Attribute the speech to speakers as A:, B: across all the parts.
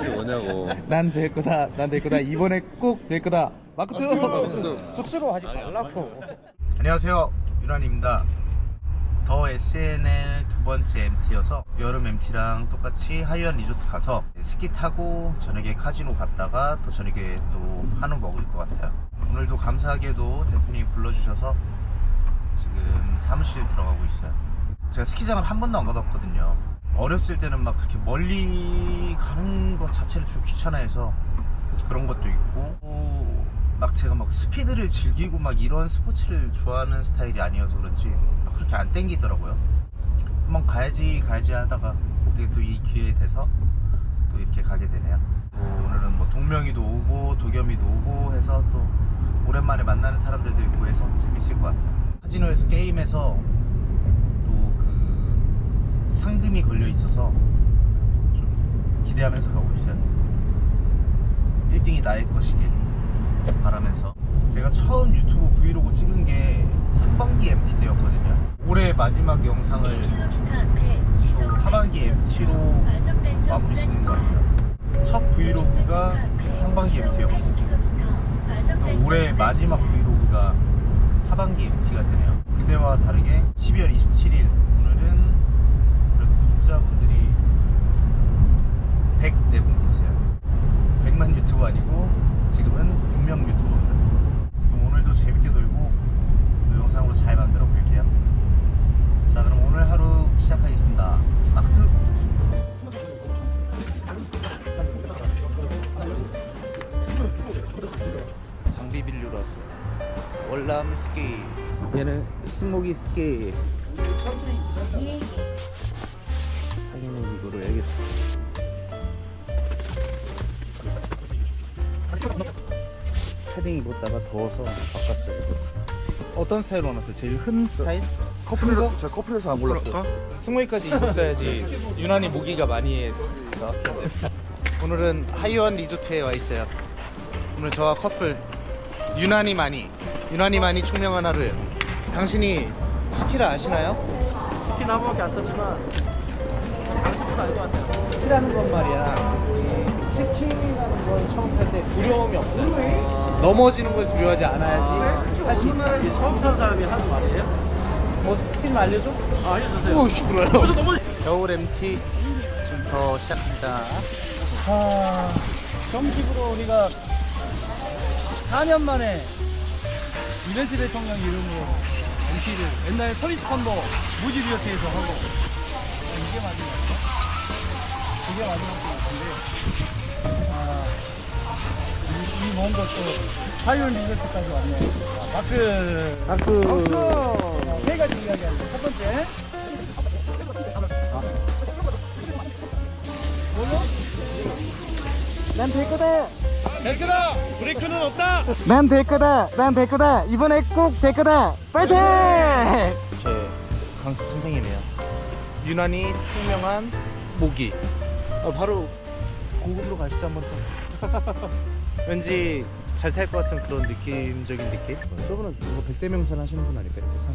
A: 이게 뭐냐고.
B: 난 될 거다. 난 될 거다. 이번에 꼭 될 거다. 마크 투.
C: 쑥스러워하지 말라고.
B: 안녕하세요. 유란입니다. 더 SNL 두 번째 MT여서 여름 MT랑 똑같이 하이원 리조트 가서 스키 타고 저녁에 카지노 갔다가 또 저녁에 또 한우 먹을 것 같아요. 오늘도 감사하게도 대표님이 불러주셔서 지금 사무실 들어가고 있어요. 제가 스키장을 한 번도 안 가봤거든요. 어렸을 때는 막 그렇게 멀리 가는 것 자체를 좀 귀찮아해서 그런 것도 있고 또막 제가 막 스피드를 즐기고 막 이런 스포츠를 좋아하는 스타일이 아니어서 그런지 막 그렇게 안 땡기더라고요. 한번 가야지 가야지 하다가 어떻게 또 이 기회에 돼서 또 이렇게 가게 되네요. 또 오늘은 뭐 동명이도 오고 도겸이도 오고 해서 또 오랜만에 만나는 사람들도 있고 해서 재밌을 것 같아요. 카지노에서 게임에서 상금이 걸려 있어서 좀 기대하면서 가고 있어요. 1등이 나의 것이길 바라면서 제가 처음 유튜브 브이로그 찍은 게 상반기 MT 때였거든요. 올해 마지막 영상을
D: 1km 앞에 시속
B: 또 하반기
D: 80km
B: MT로 마무리 짓는 것. 같아요. 첫 브이로그가 상반기. 또 올해 마지막 브이로그가 하반기 MT가 되네요. 그때와 다르게 12월 27일 오늘은 그래도 구독자분들이 104분 계세요. 100만 유튜브 아니고 지금은 100명 유튜버입니다. 오늘도 재밌게 놀고 또 영상으로 잘 만들어 볼게요. 자 그럼 오늘 하루 시작하겠습니다. 마크투 장비 빌리러 왔어. 월남 스키. 얘는 스모기 스키. 상인은 이거로 해야겠어. 패딩 입었다가 더워서 바꿨어요. 어떤 스타일로 원했어요? 제일 흔 스타일?
A: 커플에서 제가 커플에서 안 골랐어요.
B: 승모이까지 입었어야지 유난히 모기가 많이 나왔을 텐데 오늘은 하이원 리조트에 와 있어요 오늘 저와 커플 유난히 많이 유난히 많이 총명한 하루예요 당신이 스키를 아시나요?
C: 스키 나무밖에 안 탔지만 당신보다 알것 같아요.
B: 스키라는 건 말이야 이 스키라는 건 처음 탈 때 두려움이 없어요 넘어지는 걸 두려워하지 않아야지 할수 있다
C: 이게 처음 탄 사람이 하는 말이에요?
B: 뭐좀 알려줘?
C: 아, 알려주세요.
B: 오.
C: 벌써 넘어.
B: 겨울 MT 지금부터 시작합니다. 아, 정식으로 우리가 4년 만에 이벤트 대통령 이름으로 MT를 옛날 포리스 컴보 무지 리어트에서 하고 아, 이게 마지막이야. 이게 마지막 것 같은데 아, 이, 이 먼 것도 하이온 리조트까지 왔네. 아, 박수! 박수! 세 가지 이야기하는데 첫 번째 난될 거다.
C: 될 거다! 브레이크는 없다!
B: 난 될 거다. 난 될 거다. 이번에 꼭 될 거다. 파이팅! 제 강습 선생님이에요. 유난히 총명한 모기. 아, 바로 고급으로 가시죠 한번 더. 왠지 잘 탈 것 같은 그런 느낌적인 느낌. 저분은 이거 백대명산 하시는 분 아닐까요? 산.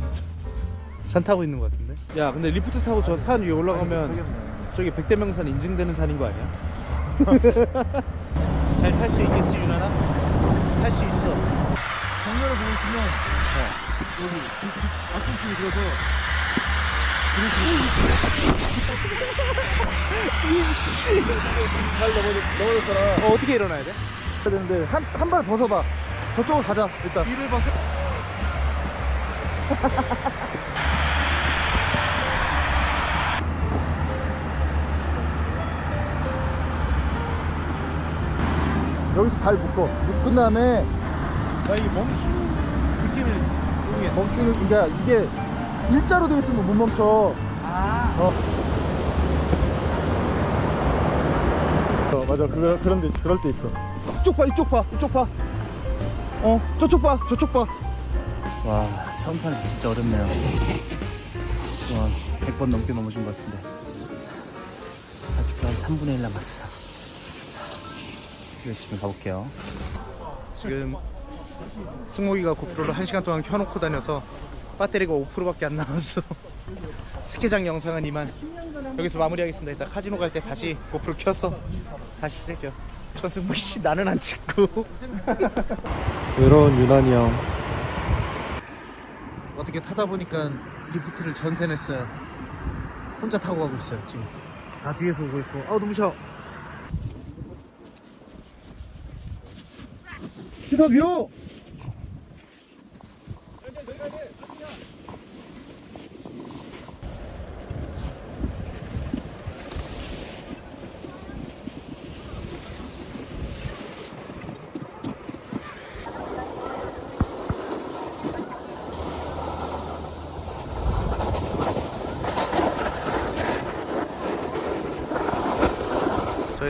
B: 산 타고 있는 것 같은데. 야, 근데 리프트 타고 저 산 위에 올라가면 저기 백대명산 인증되는 산인 거 아니야? 잘 탈 수 있겠지 유나나? 할수 있어.
C: 정면을 보고 있으면 여기 앞뒤쪽에 들어서 잘 넘어, 넘어졌더라.
B: 어, 어떻게 일어나야 돼?
C: 해야 되는데 한 한 발 벗어봐. 저쪽으로 가자 일단.
B: 뒤를 봐서
C: 여기서 발 묶어. 묶은 다음에 야 이게 멈추는 느낌을 모르겠어. 멈추는 그러니까 이게 일자로 되어 있으면 못 멈춰.
B: 아.
C: 어. 어 맞아 그거 그런 데 그럴 때 있어. 이쪽 봐 이쪽 봐 이쪽 봐. 어 저쪽 봐 저쪽 봐.
B: 와, 처음 타는 진짜 어렵네요. 와, 100번 넘게 넘어진 것 같은데. 아직 한 3분의 1 남았어요. 열심히 가볼게요. 지금 승모기가 고프로를 1시간 동안 켜놓고 다녀서 배터리가 5%밖에 안 남았어. 스키장 영상은 이만. 여기서 마무리하겠습니다. 이따 카지노 갈 때 다시 고프로 켜서 다시 쓰죠 전승모 씨 나는 안 찍고.
C: 외로운 유난이 형.
B: 어떻게 타다 보니까 리프트를 전세 냈어요. 혼자 타고 가고 있어요 지금. 다 뒤에서 오고 있고. 아우 너무 셔
C: 시선 위로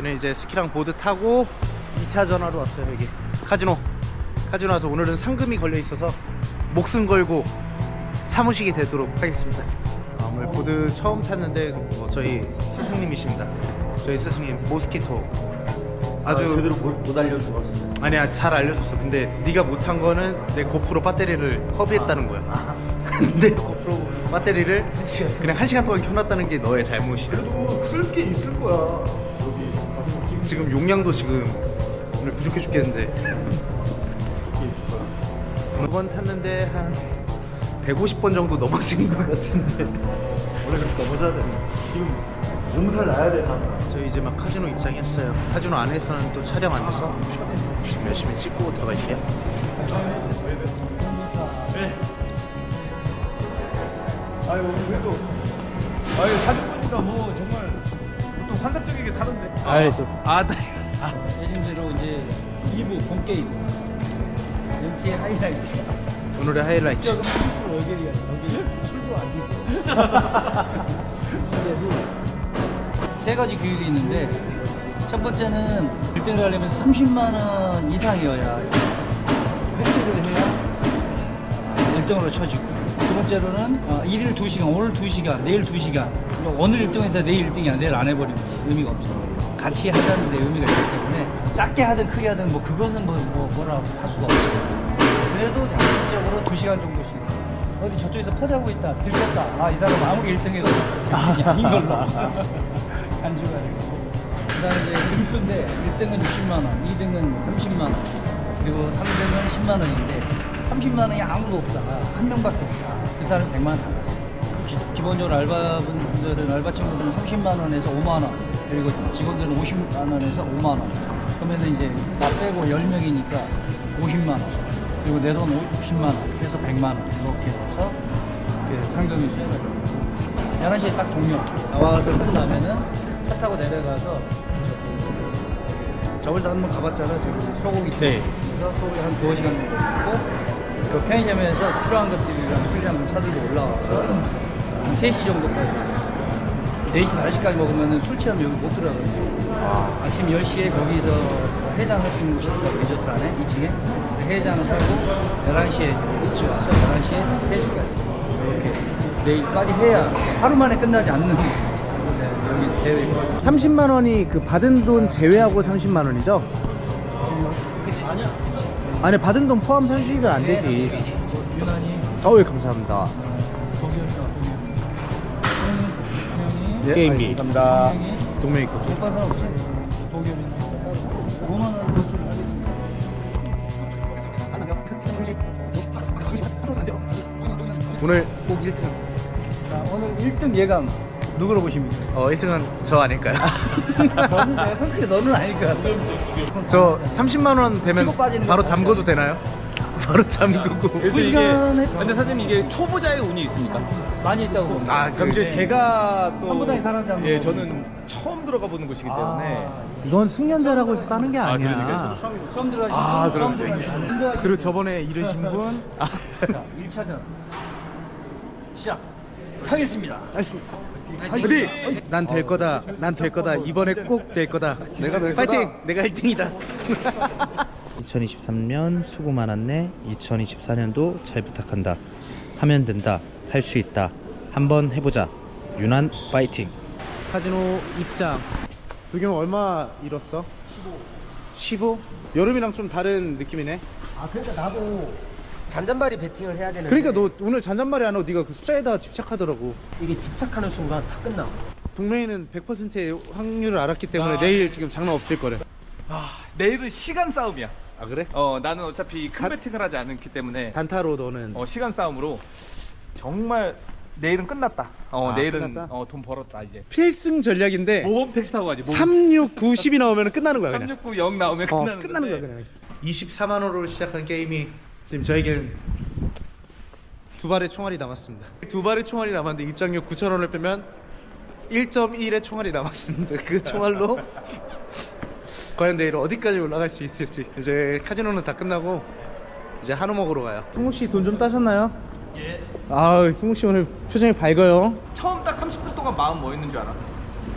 B: 저희는 이제 스키랑 보드 타고 2차 전화로 왔어요 여기. 카지노. 카지노 와서 오늘은 상금이 걸려 있어서 목숨 걸고 참으시게 되도록 하겠습니다. 아, 오늘 보드 처음 탔는데 어, 저희 스승님이십니다. 저희 스승님 모스키토. 아주
A: 제대로 못, 못 알려주고
B: 아니야 잘 알려줬어. 근데 네가 못한 거는 내 고프로 배터리를 허비했다는 거야. 근데 고프로 배터리를 그냥 한 시간 동안 켜놨다는 게 너의 잘못이야?
C: 쓸게 있을 거야
B: 지금 용량도 지금 오늘 부족해 죽겠는데. 어느 번 탔는데 한 150번 정도 넘어진 것 같은데.
C: 원래 그렇게 넘어져야 돼. 지금 몸살 나야 돼 다.
B: 저희 이제 막 카지노 입장했어요. 카지노 안에서는 또 촬영 안 돼서 지금 열심히 찍고 들어갈게요.
C: 아유 그래도 아유 사진 보니까 뭐 정말 보통 환상적이게 타던데?
B: 아이 또. 아, 나
E: 예정대로 이제 2부 본 게임 연기의 하이라이트.
B: 오늘의 하이라이트.
E: 여기야? 여기 출구 안 되고. 세 가지 교육이 있는데 첫 번째는 1등을 하려면 30만 원 이상이어야 획득을 해야 1등으로 쳐지고. 두 번째로는 어, 1일 2시간, 오늘 2시간, 내일 2시간. 오늘 1등에서 내일 1등이야. 내일 안 해버리면 의미가 없어. 같이 하자는 데 의미가 있기 때문에 작게 하든 크게 하든 뭐 그것은 뭐, 뭐 뭐라 할 수가 없죠 그래도 장기적으로 2시간 정도씩. 어디 저쪽에서 퍼자고 있다 들켰다. 아 이 사람 아무리 1등해도 1등이 아닌 걸로 간주가 되고. 그 다음에 이제 등수인데 1등은 60만 원 2등은 30만 원 그리고 3등은 10만 원인데 30만 원이 아무도 없다. 한 명밖에 없다. 그 사람 100만 원. 기- 기본적으로 알바분들은 알바 친구들은 30만 원에서 5만 원. 그리고 직원들은 50만 원에서 5만 원. 그러면 이제 나 빼고 10명이니까 50만 원. 그리고 내돈 50만 원. 그래서 100만 원. 이렇게 해서 그 상금이 수행이 됩니다. 11시에 딱 종료. 나와서 끝나면은 차 타고 내려가서 저번에 한번 가봤잖아. 저기 소고기.
B: 네.
E: 그래서 소고기 한 두어 시간 정도 먹고 그 편의점에서 필요한 것들이랑 술이랑 좀 사들고 올라와서 한 3시 정도까지 4시, 5시까지 먹으면 술 취하면 여기 못 들어가거든요. 아침 10시에 거기서 해장 할 수 있는 곳이 있어요. 리조트 안에 2층에. 해장을 하고 11시에 일찍 와서 11시에 3시까지 이렇게 내일까지 해야 하루 만에 끝나지 않는 네, 여기 대회
B: 30만 원이 그 받은 돈 제외하고 30만 원이죠?
E: 아니
B: 받은 돈 포함 30이면 안 되지.
E: 유난히.
B: 어우 감사합니다.
E: 독일이다 독일
B: 게임기.
C: 감사합니다.
B: 동명이.
E: 거못 가서 없어? 독일이나 5만 원
B: 오늘 꼭 1등.
E: 자 오늘 1등 예감 누구로 보십니까?
B: 어 1등은 저 아닐까요?
E: 너는 내가 솔직히 너는 아닐 것 같아
B: 저 30만 원 되면
E: 치고 빠지는
B: 바로
E: 거
B: 잠궈도 되나요? 바로 잠그고
E: 그 시간에
F: 근데 사장님 이게 초보자의 운이 있습니까?
E: 많이 있다고 봅니다
B: 아
C: 그럼
B: 그,
C: 이제 제가 또
E: 한보당에 사람 잡는
C: 예
E: 거.
C: 저는 처음 들어가 보는 곳이기 때문에
B: 이건 숙련자라고 해서 따는 게 아니야
C: 그러니까
E: 처음 들어가신
B: 아,
E: 분, 처음
B: 그럼.
E: 들어가신 분.
B: 그리고 저번에 이르신 분
E: 자, 1차전 시작 하겠습니다
B: 화이팅! 난 될 거다. 난 될 거다. 이번에 꼭 될 거다.
A: 내가 될
B: 파이팅! 내가 1등이다. 2023년 수고 많았네. 2024년도 잘 부탁한다. 하면 된다. 할 수 있다. 한번 해보자. 유난 파이팅. 카지노 입장. 도경 얼마 잃었어? 15. 15? 여름이랑 좀 다른 느낌이네.
E: 아 그러니까 나도
G: 잔잔바리 배팅을 해야 되는데
B: 그러니까 너 오늘 잔잔말이 안 하고 네가 그 숫자에다가 집착하더라고.
G: 이게 집착하는 순간 다 끝나.
B: 동맹이는 100%의 확률을 알았기 때문에 내일 지금 장난 없을 거래.
F: 아, 내일은 시간 싸움이야.
B: 아 그래?
F: 어, 나는 어차피 큰
B: 가-
F: 배팅을 하지 않기 때문에
B: 단타로 너는
F: 어, 시간 싸움으로 정말 내일은 끝났다. 어,
B: 아,
F: 내일은
B: 끝났다?
F: 어, 돈 벌었다 이제.
B: 필승 전략인데
F: 모범 택시 타고 가지.
B: 3690이 나오면 끝나는 거야 그냥.
F: 369 0 나오면
B: 어,
F: 끝나는,
B: 끝나는 거야. 그냥. 24만 원으로 시작한 게임이 지금 저에겐 두 발의 총알이 남았습니다. 두 발의 총알이 남았는데 입장료 9천 원을 빼면 1.1의 총알이 남았습니다. 그 총알로 과연 내일 어디까지 올라갈 수 있을지 이제 카지노는 다 끝나고 이제 한우 먹으러 가요. 승우 씨 돈 좀 따셨나요? 예. 아, 승우 씨 오늘 표정이 밝아요.
F: 처음 딱 30분 동안 마음 뭐 했는 줄 알아?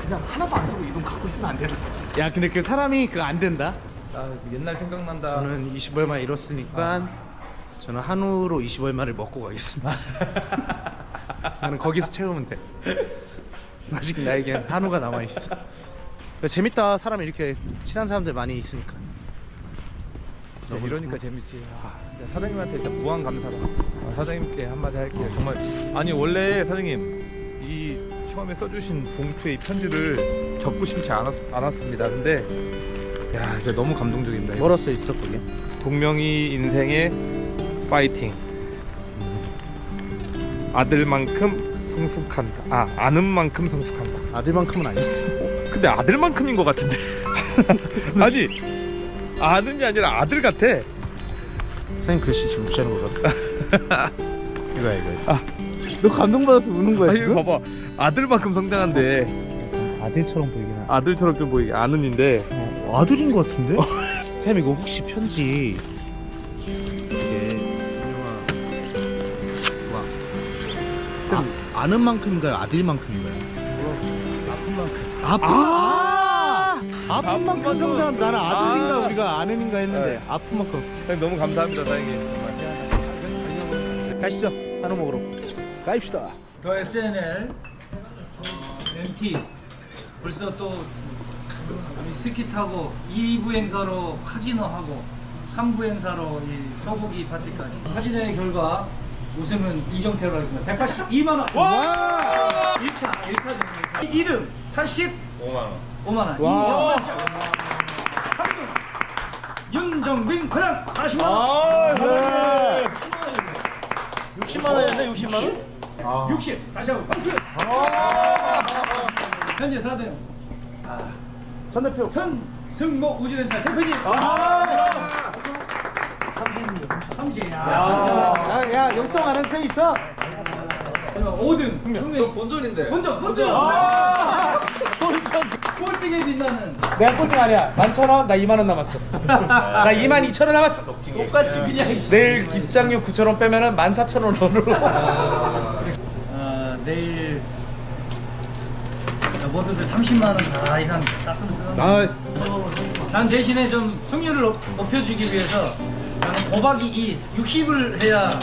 F: 그냥 하나도 안 쓰고 이 돈 갖고 있으면 안 되나?
B: 야, 근데 그 사람이 그거 안 된다.
F: 아, 옛날 생각난다.
B: 저는 20얼마 잃었으니까 저는 한우로 20 얼마를 먹고 가겠습니다. 나는 거기서 채우면 돼. 아직 나에겐 한우가 남아 있어. 재밌다. 사람 이렇게 친한 사람들 많이 있으니까.
F: 진짜 이러니까 재밌지. 아, 진짜 사장님한테 진짜 무한 감사다. 아, 사장님께 한마디 할게요. 정말 아니 원래 사장님 이 처음에 써주신 봉투에 이 편지를 적고 싶지 않았, 않았습니다. 근데 야 진짜 너무 감동적입니다. 이거.
B: 써 있어 그게?
F: 동명이 인생의 파이팅. 아들만큼 성숙한다. 아 아는 만큼 성숙한다.
B: 아들만큼은 아니지.
F: 근데 아들만큼인 것 같은데. 아니 아는 게 아니라 아들 같아.
B: 선생님 글씨 지금 무시하는 거 같아. 이거야 이거. 너 감동받아서 우는 거야
F: 아니
B: 지금?
F: 봐봐 아들만큼 성장한데
B: 아들처럼 보이긴 하네.
F: 아들처럼 좀 보이게 아는인데
B: 어, 아들인 것 같은데? 쌤 이거 혹시 편지 아, 아는 만큼인가요? 아들만큼인가요? 아픈 만큼. 아픈 아! 아픈 만큼 성장 나는 아들인가
F: 아.
B: 우리가 아는인가 했는데
F: 네.
B: 아픈 만큼.
F: 사장님 너무 감사합니다 사장님
B: 가시죠 한우 먹으러. 가입시다.
E: 더 SNL MT 벌써 또 우리 스키 타고 2부 행사로 카지노 하고 3부 행사로 이 소고기 파티까지 카지노의 결과 우승은 이정태로 하겠습니다. 182만 원.
B: 와!
E: 1차 1차 중입니다. 2등 85만 원. 5만 원.
B: 와.
E: 3등 윤정빈 그냥 40만 원.
F: 아, 네.
E: 60만 원이었네 60만 원? 60 다시 한번 빵트 현재 4등
B: 전 대표.
E: 천승목 우주렌탈 대표님. 아 삼십 야,
B: 야, 영점 아는 쌤 있어?
E: 5등 중에
F: 본전인데
E: 본전 본전 본전 꼴등에 빛나는
B: 내가 꼴등 아니야. 만 천 원, 나 2만 원 남았어. 나 2만 2천 원 남았어.
E: 똑같이 그냥
B: 내일 입장료 9천 원 빼면은 14,000원으로.
E: 어, 내일 모두들 30만 원 다 이상 땄으면 쓰는
B: 아,
E: 난 대신에 좀 승률을 높, 높여주기 위해서 나는 곱하기 2, 60을 해야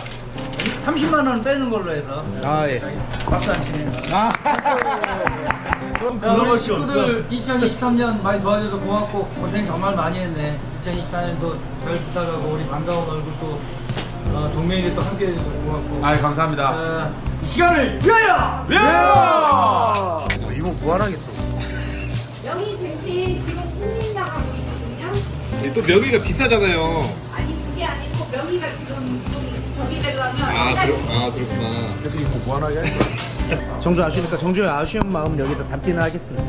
E: 30만 원 빼는 걸로 해서
B: 아, 예.
E: 박수 안 치네요.
B: 아.
E: 자, 우리 친구들 2023년 많이 도와줘서 고맙고 고생 정말 많이 했네. 2024년도 잘 부탁하고 우리 반가운 얼굴 또 어, 동맹이 또 함께 해줘서 고맙고.
F: 아 감사합니다
E: 자, 이 시간을 위하여!
F: 야!
B: 이거 무한하겠어.
H: 명의 대신 지금 나가고 있거든요.
F: 또 명의가 비싸잖아요
H: 명의가 지금 좀 저기 되려면
F: 아, 그렇, 아 그렇구나
B: 정주 아쉬우니까 정주의 아쉬운 마음 여기다 담기는 하겠습니다.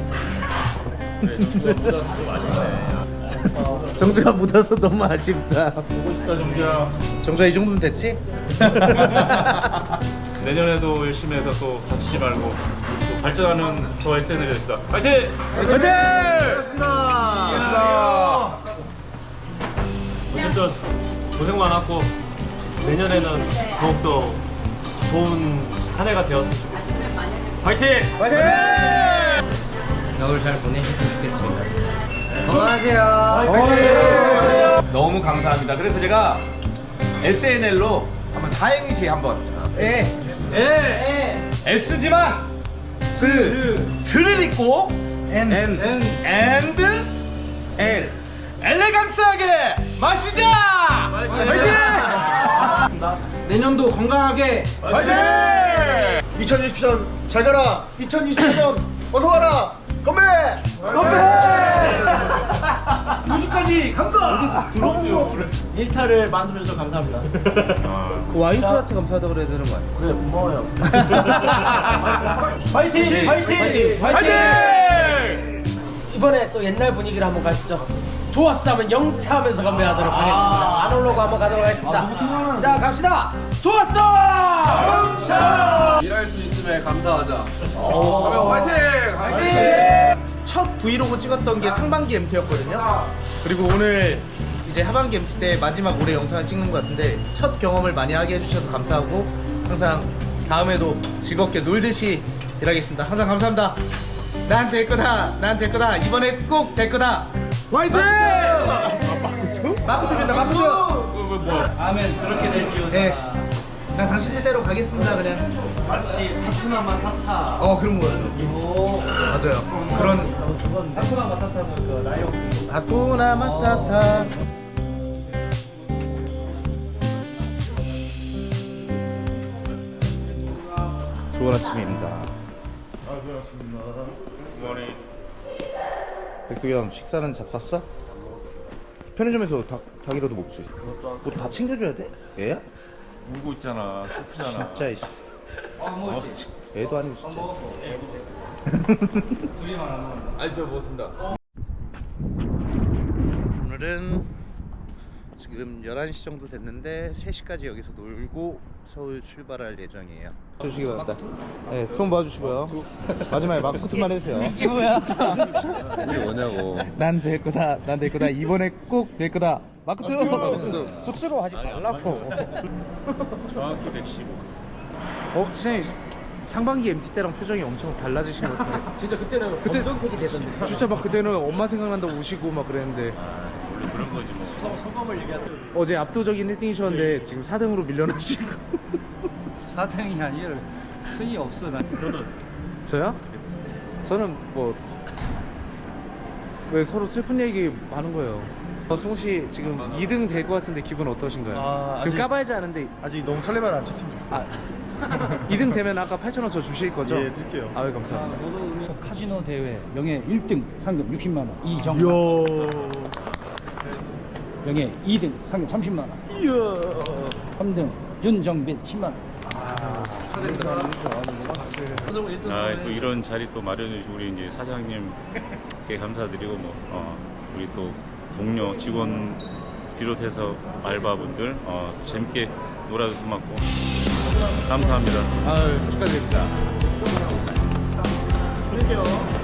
B: 정주가 묻어서 너무 아쉽다. 보고 싶다 정주야. 정주야 이 정도면 됐지?
I: 내년에도 열심히 해서 또 다치지 말고 또 발전하는 저 SNL 됩시다. 파이팅!
F: 화이팅!
I: 어쨌든 고생 많았고 내년에는 더욱더 좋은 한 해가 되었으면 좋겠습니다. 파이팅!
G: 겨울 잘 보내셨으면 좋겠습니다.
F: 너무 감사합니다. 그래서 제가 SNL로 한번 사행시 한번. 에에 S지만 스 스를 읽고
E: N,
B: N.
E: N,
F: and L. 엘레강스하게 마시자! 파이팅!
B: 내년도 건강하게
F: 2020년 잘 가라 2020년 어서 와라 건배
B: 우주까지 간다
G: 일타를 만들어줘서 감사합니다.
B: 그 와인플라트 감사하다고 그래야 되는 거 아니야?
G: 그래 고마워요. 파이팅! 파이팅! 파이팅! 이번에 또 옛날 분위기를 한번 가시죠. 좋았어 하면 영차 하면서 건배하도록 하겠습니다. 안 올라오고 한번 가도록 하겠습니다. 자 갑시다. 좋았어! 영차!
J: 일할 수 있음에 감사하자.
B: 첫 브이로그 찍었던 게 상반기 MT였거든요. 그리고 오늘 이제 하반기 MT 때 마지막 올해 영상을 찍는 것 같은데 첫 경험을 많이 하게 해주셔서 감사하고 항상 다음에도 즐겁게 놀듯이 일하겠습니다. 항상 감사합니다. 난 될 거다. 난 될 거다. 이번에 꼭 될 거다. 화이팅! 마크트 된다. 마크트.
E: 아멘 그렇게 될지어다
B: 네. 그냥 당신 뜻대로 가겠습니다. 그냥.
E: 마치 파트너만 타타
B: 어 그런 거예요. 맞아요. 그런
E: 파트너 마타타는 그 라이언
B: 하쿠나 마타타. 좋은 아침입니다. 백두기 형 식사는 잡쌌어? 편의점에서 닭, 닭이라도 먹지. 뭐다 챙겨줘야 돼? 애야?
K: 울고 있잖아. 슬프잖아.
B: 진짜 이씨.
E: 아 뭐지?
B: 애도 아니고 진짜.
E: 둘이만 안 먹는다
F: 아니 저 먹었습니다
B: 오늘은 지금 11시 정도 됐는데 3시까지 여기서 놀고 서울 출발할 예정이에요. 주시기 바랍니다. 네, 좀 봐주시고요. 마지막에 마크투만 해주세요. 이게 뭐야?
F: 이게 뭐냐고
B: 난 될 거다. 난 될 거다. 이번에 꼭 될 거다. 마크투. 쑥스러워하지 말라고.
K: 정확히 115.
B: 어, 진짜 상반기 MT 때랑 표정이 엄청 달라지신 것 같은데.
G: 진짜 그때는
B: 그때-
G: 검정색이 되던데.
B: 진짜 막 그때는 엄마 생각난다고 우시고 막 그랬는데
K: 아, 거지 뭐.
G: 소감을 얘기하던.
B: 어제 압도적인 1등이셨는데 지금 4등으로 밀려나시고.
E: 4등이 아니라 순위 없어 나
B: 저요? 저는 뭐 왜 서로 슬픈 얘기 많은 거예요. 어, 승우 씨 지금 2등 될 것 같은데 기분 어떠신가요?
F: 아,
B: 지금
F: 아직-
B: 까봐야지 아는데
F: 아직 너무 설레발 안 쳤으면 좋겠어요
B: 아 2등 되면 아까 8천 원 저 주실 거죠?
F: 예, 드릴게요.
B: 아유 감사합니다.
E: 모두 의미 카지노 대회 명예 1등 상금 60만 원 이정 명예 2등 상금 30만 원 3등 윤정빈 10만 원
K: 아, 또 이런 자리 또 마련해 주고 우리 이제 사장님께 감사드리고 뭐 어, 우리 또 동료 직원 비롯해서 알바분들 어, 재밌게 놀아줘서 고맙고 감사합니다.
B: 아유 축하드립니다. 그럴게요.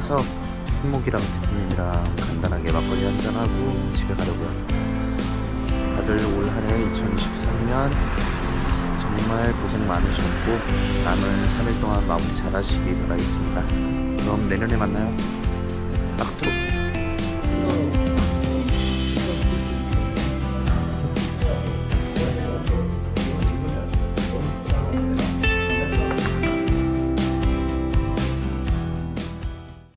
B: 해서 승목이랑 대표님이랑 간단하게 막걸리 한잔하고 집에 가려고요. 다들 올 한해 2013년 정말 고생 많으셨고 남은 3일 동안 마무리 잘 하시기 바라겠습니다. 그럼 내년에 만나요. 막토록